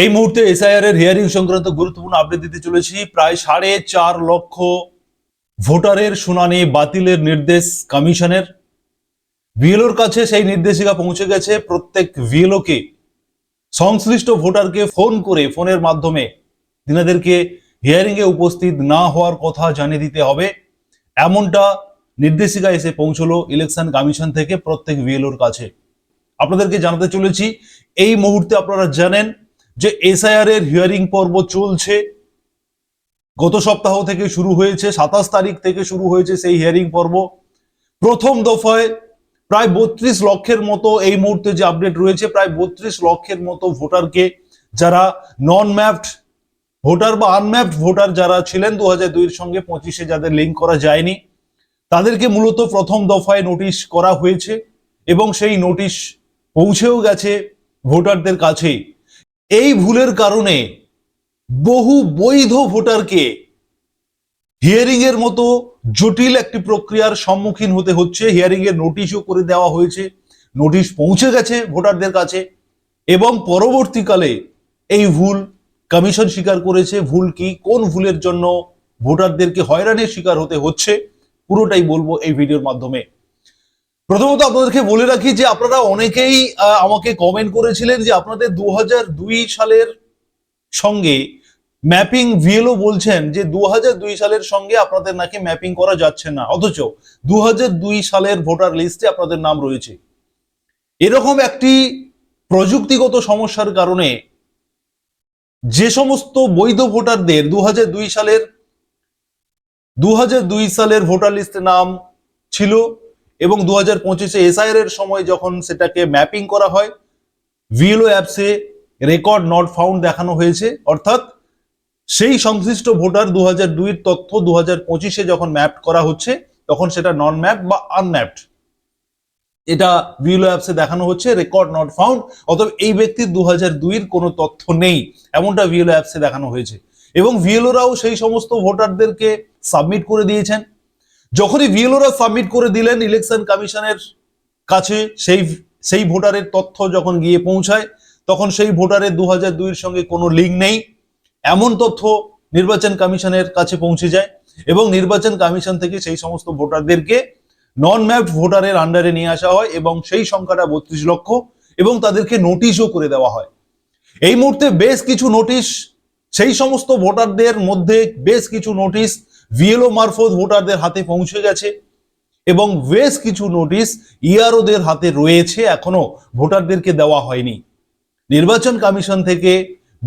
এই মুহূর্তে এসআইআর এর হিয়ারিং সংক্রান্ত গুরুত্বপূর্ণ আপডেট দিতে চলেছি। প্রায় সাড়ে চার লক্ষ ভোটারের শুনানি বাতিলের নির্দেশ কমিশনের। বিএলওর কাছে সেই নির্দেশিকা পৌঁছে গেছে। প্রত্যেক বিএলওকে সংশ্লিষ্ট ভোটারকে ফোন করে ফোনের মাধ্যমে তিনাদেরকে হিয়ারিং এ উপস্থিত না হওয়ার কথা জানিয়ে দিতে হবে। এমনটা নির্দেশিকা এসে পৌঁছলো ইলেকশন কমিশন থেকে প্রত্যেক বিএলওর কাছে। আপনাদেরকে জানাতে চলেছি, এই মুহূর্তে আপনারা জানেন যে এসআইআর এর হিয়ারিং পর্ব চলছে। গত সপ্তাহ থেকে শুরু হয়েছে, সাতাশ তারিখ থেকে শুরু হয়েছে সেই হিয়ারিং পর্ব। প্রথম দফায় প্রায় বত্রিশ লক্ষের মতো এই মুহূর্তে যে আপডেট রয়েছে, প্রায় বত্রিশ লক্ষের মতো ভোটারকে যারা নন ম্যাপড ভোটার বা আনম্যাপড ভোটার যারা ছিলেন দু হাজার দুইয়ের সঙ্গে পঁচিশে যাদের লিঙ্ক করা যায়নি, তাদেরকে মূলত প্রথম দফায় নোটিশ করা হয়েছে এবং সেই নোটিশ পৌঁছেও গেছে ভোটারদের কাছে এই ভুলের কারণে বহু বৈধ ভোটারকে হিয়ারিং এর মতো জটিল একটি প্রক্রিয়ার সম্মুখীন হতে হচ্ছে। হিয়ারিং এর নোটিশও করে দেওয়া হয়েছে, নোটিশ পৌঁছে গেছে ভোটারদের কাছে এবং পরবর্তীকালে এই ভুল কমিশন স্বীকার করেছে। ভুল কি, কোন ভুলের জন্য ভোটারদেরকে হয়রানির শিকার হতে হচ্ছে, পুরোটাই বলব এই ভিডিওর মাধ্যমে। প্রথমত আপনাদেরকে বলে রাখি যে আপনারা অনেকেই আমাকে কমেন্ট করেছিলেন যে আপনাদের দু সালের সঙ্গে ম্যাপিং ভিএলও বলছেন যে দু সালের সঙ্গে আপনাদের নাকি ম্যাপিং করা যাচ্ছে না। অথচ দু সালের ভোটার লিস্টে আপনাদের নাম রয়েছে। এরকম একটি প্রযুক্তিগত সমস্যার কারণে যে সমস্ত বৈধ ভোটারদের দু সালের দু সালের ভোটার লিস্টে নাম ছিল এবং দু হাজার পঁচিশে এসআইআর এর সময় যখন সেটাকে ম্যাপিং করা হয় ভিএলও অ্যাপসে রেকর্ড নট ফাউন্ড দেখানো হয়েছে। অর্থাৎ সেই সংশ্লিষ্ট ভোটার দু হাজার দুইয়ের তথ্য দু হাজার পঁচিশে যখন ম্যাপ করা হচ্ছে, তখন সেটা নন ম্যাপ বা আনম্যাপড এটা ভিএলও অ্যাপসে দেখানো হচ্ছে রেকর্ড নট ফাউন্ড অতএব এই ব্যক্তির দু হাজার দুইয়ের কোনো তথ্য নেই, এমনটা ভিএলও অ্যাপসে দেখানো হয়েছে। এবং ভিএলওরাও সেই সমস্ত ভোটারদেরকে সাবমিট করে দিয়েছেন। যখনই ভিএলওরা সাবমিট করে দিলেন ইলেকশন কমিশনের কাছে, সেই সেই ভোটারের তথ্য যখন গিয়ে পৌঁছায়, তখন সেই ভোটারের দু হাজার দুইয়ের সঙ্গে কোনো লিঙ্ক নেই। এমন তথ্য নির্বাচন কমিশনের কাছে পৌঁছে যায় এবং নির্বাচন কমিশন থেকে সেই সমস্ত ভোটারদেরকে নন ম্যাপড ভোটারের আন্ডারে নিয়ে আসা হয় এবং সেই সংখ্যাটা বত্রিশ লক্ষ এবং তাদেরকে নোটিশও করে দেওয়া হয়। এই মুহূর্তে বেশ কিছু নোটিশ সেই সমস্ত ভোটারদের মধ্যে বেশ কিছু নোটিশ ভিএলও মারফত ভোটারদের হাতে পৌঁছে গেছে এবং বেশ কিছু নোটিশ ইআরওদের হাতে রয়েছে, এখনও ভোটারদেরকে দেওয়া হয়নি। নির্বাচন কমিশন থেকে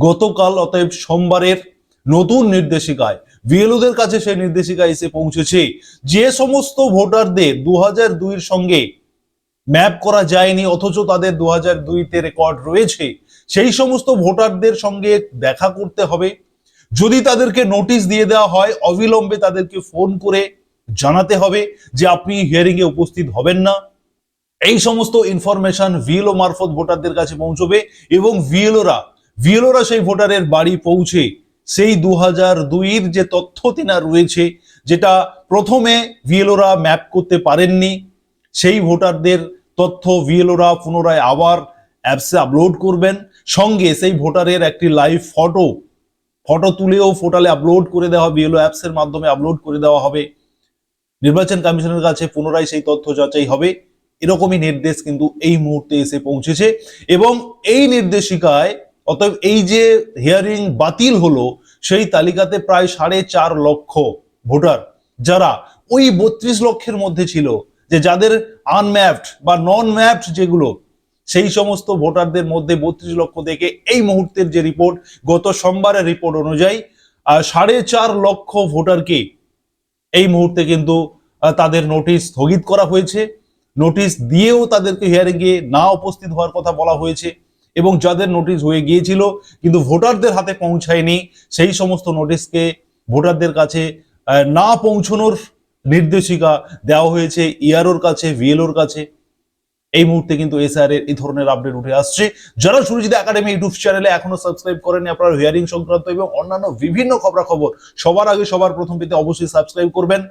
গতকাল অতএব সোমবারের নতুন নির্দেশিকায় বিএলওদের কাছে সেই নির্দেশিকা এসে পৌঁছেছে যে সমস্ত ভোটারদের দু হাজার দুইয়ের সঙ্গে ম্যাপ করা যায়নি, অথচ তাদের দু হাজার দুইতে রেকর্ড রয়েছে। সেই সমস্ত ভোটারদের সঙ্গে দেখা করতে হবে। যদি তাদেরকে নোটিশ দিয়ে দেওয়া হয়, অবিলম্বে তাদেরকে ফোন করে জানাতে হবে যে আপনি হিয়ারিং এ উপস্থিত হবেন না। এই সমস্ত ইনফরমেশন ভিএলও মারফত ভোটারদের কাছে পৌঁছবে এবং ভিএলওরা ভিএলওরা সেই ভোটারের বাড়ি পৌঁছে সেই দু হাজার দুইয়ের যে তথ্য তিনার রয়েছে, যেটা প্রথমে ভিএলওরা ম্যাপ করতে পারেননি, সেই ভোটারদের তথ্য ভিএলওরা পুনরায় আবার অ্যাপসে আপলোড করবেন। সঙ্গে সেই ভোটারের একটি লাইভ ফটো ফটো তুলেও পোর্টালে আপলোড করে দেওয়া হবে বিএলও অ্যাপসের মাধ্যমে আপলোড করে দেওয়া হবে। নির্বাচন কমিশনের কাছে পুনরায় সেই তথ্য যাচাই হবে। এরকমই নির্দেশ কিন্তু এই মুহূর্তে এসে পৌঁছেছে এবং এই নির্দেশিকায় অতএব এই যে হিয়ারিং বাতিল হলো, সেই তালিকাতে প্রায় সাড়ে চার লক্ষ ভোটার যারা ওই বত্রিশ লক্ষের মধ্যে ছিল, যে যাদের আনম্যাপড বা নন ম্যাপড যেগুলো সেই সমস্ত ভোটারদের মধ্যে বত্রিশ লক্ষ থেকে এই মুহূর্তের যে রিপোর্ট, গত সোমবারের রিপোর্ট অনুযায়ী সাড়ে চার লক্ষ ভোটারকে এই মুহূর্তে কিন্তু তাদের নোটিশ স্থগিত করা হয়েছে। নোটিশ দিয়েও তাদেরকে হিয়ারিং এ না উপস্থিত হওয়ার কথা বলা হয়েছে এবং যাদের নোটিশ হয়ে গিয়েছিল, কিন্তু ভোটারদের হাতে পৌঁছায়নি, সেই সমস্ত নোটিশকে ভোটারদের কাছে না পৌঁছানোর নির্দেশিকা দেওয়া হয়েছে ইআরওর কাছে ভিএলওর কাছে। এই মুহূর্তে কিন্তু এসআর এর এই ধরনের আপডেট উঠে আসছে। যারা সুরজিৎ একাডেমি ইউটিউব চ্যানেলে এখনও সাবস্ক্রাইব করেনি আপনার হিয়ারিং সংক্রান্ত এবং অন্যান্য বিভিন্ন খবরাখবর সবার আগে সবার প্রথম পেতে অবশ্যই সাবস্ক্রাইব করবেন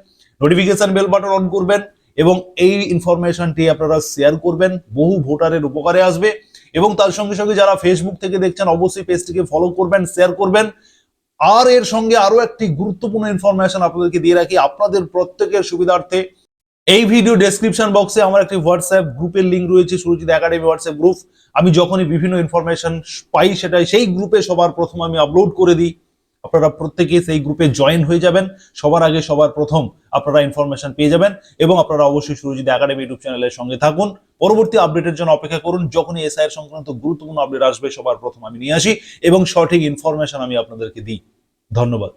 নোটিফিকেশন বেল বাটন অন করবেন এবং এই ইনফরমেশনটি আপনারা শেয়ার করবেন, বহু ভোটারের উপকারে আসবে এবং তার সঙ্গে সঙ্গে যারা ফেসবুক থেকে দেখছেন, অবশ্যই পেজটিকে ফলো করবেন শেয়ার করবেন। আর এর সঙ্গে আরও একটি গুরুত্বপূর্ণ ইনফরমেশন আপনাদেরকে দিয়ে রাখি, আপনাদের প্রত্যেকের সুবিধার্থে এই ভিডিও ডেসক্রিপশন বক্সে আমার একটি হোয়াটসঅ্যাপ গ্রুপের লিঙ্ক রয়েছে, সুরজিৎ একাডেমি হোয়াটসঅ্যাপ গ্রুপ আমি যখনই বিভিন্ন ইনফরমেশন পাই সেটাই, সেই গ্রুপে সবার প্রথম আমি আপলোড করে দিই। আপনারা প্রত্যেকে সেই গ্রুপে জয়েন হয়ে যাবেন। সবার আগে সবার প্রথম আপনারা ইনফরমেশন পেয়ে যাবেন এবং আপনারা অবশ্যই সুরজিৎ একাডেমি ইউটিউব চ্যানেলের সঙ্গে থাকুন। পরবর্তী আপডেটের জন্য অপেক্ষা করুন। যখনই এসআইয়ের সংক্রান্ত গুরুত্বপূর্ণ আপডেট আসবে, সবার প্রথম আমি নিয়ে আসি এবং সঠিক ইনফরমেশন আমি আপনাদেরকে দিই। ধন্যবাদ।